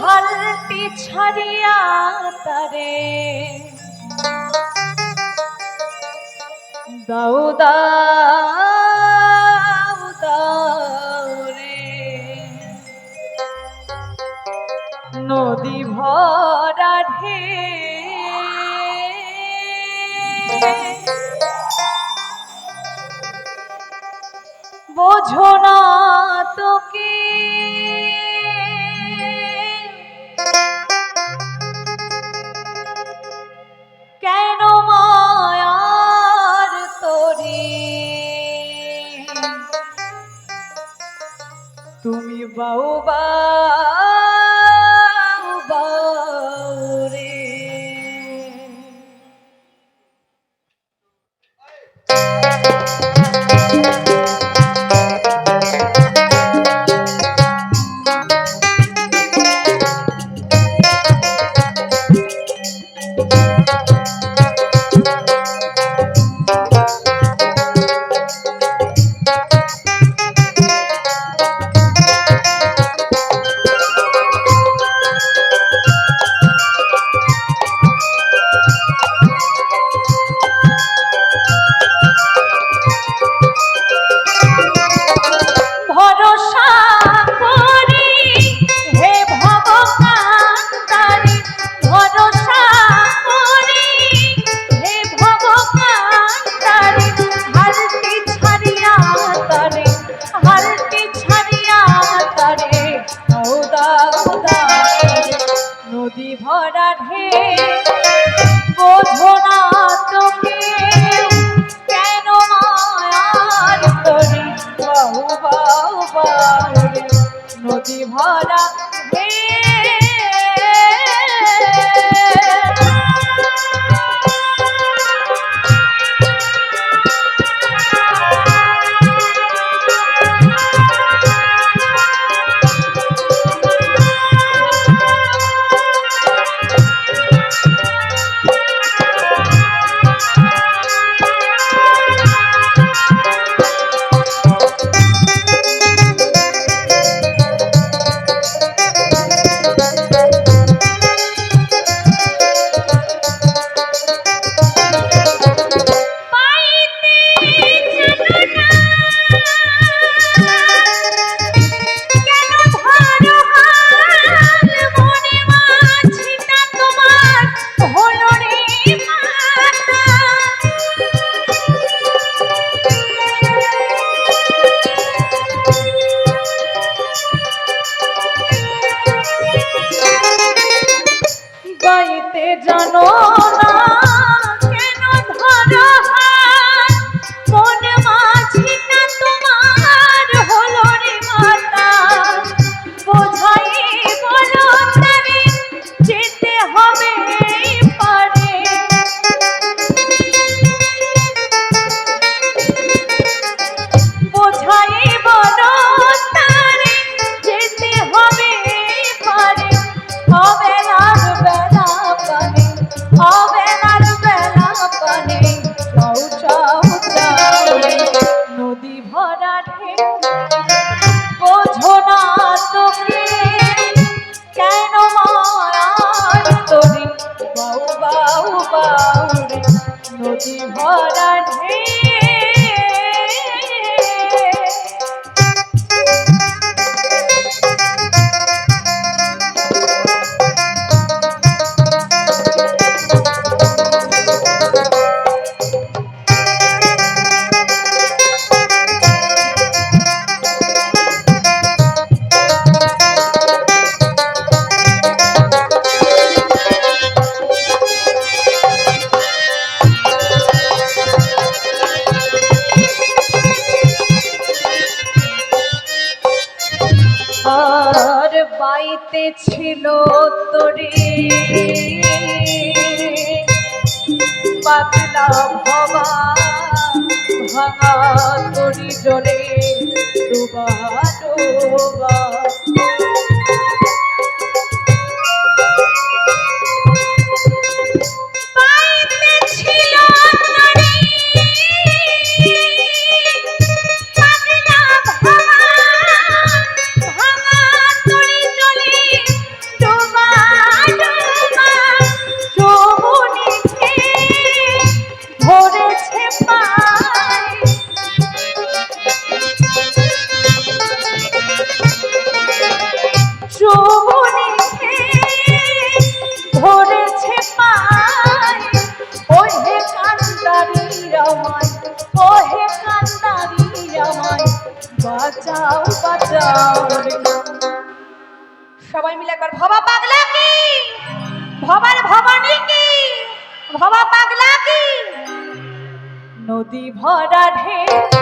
হালটি ছাড়িয়া তারে। দাও দাও দাও রে। নদী ভরা বোঝো না তোকে তুমি বাউবা গাইতে জানো না। চাইতে ছিল তোরে। পাতলা ভবা ভাঙা তরি জরে ডোবা। সবাই মিলে একবার ভবা পাগলা কি? ভবার ভবানী কি? ভবা পাগলা কি? নদী ভরা ঢেউ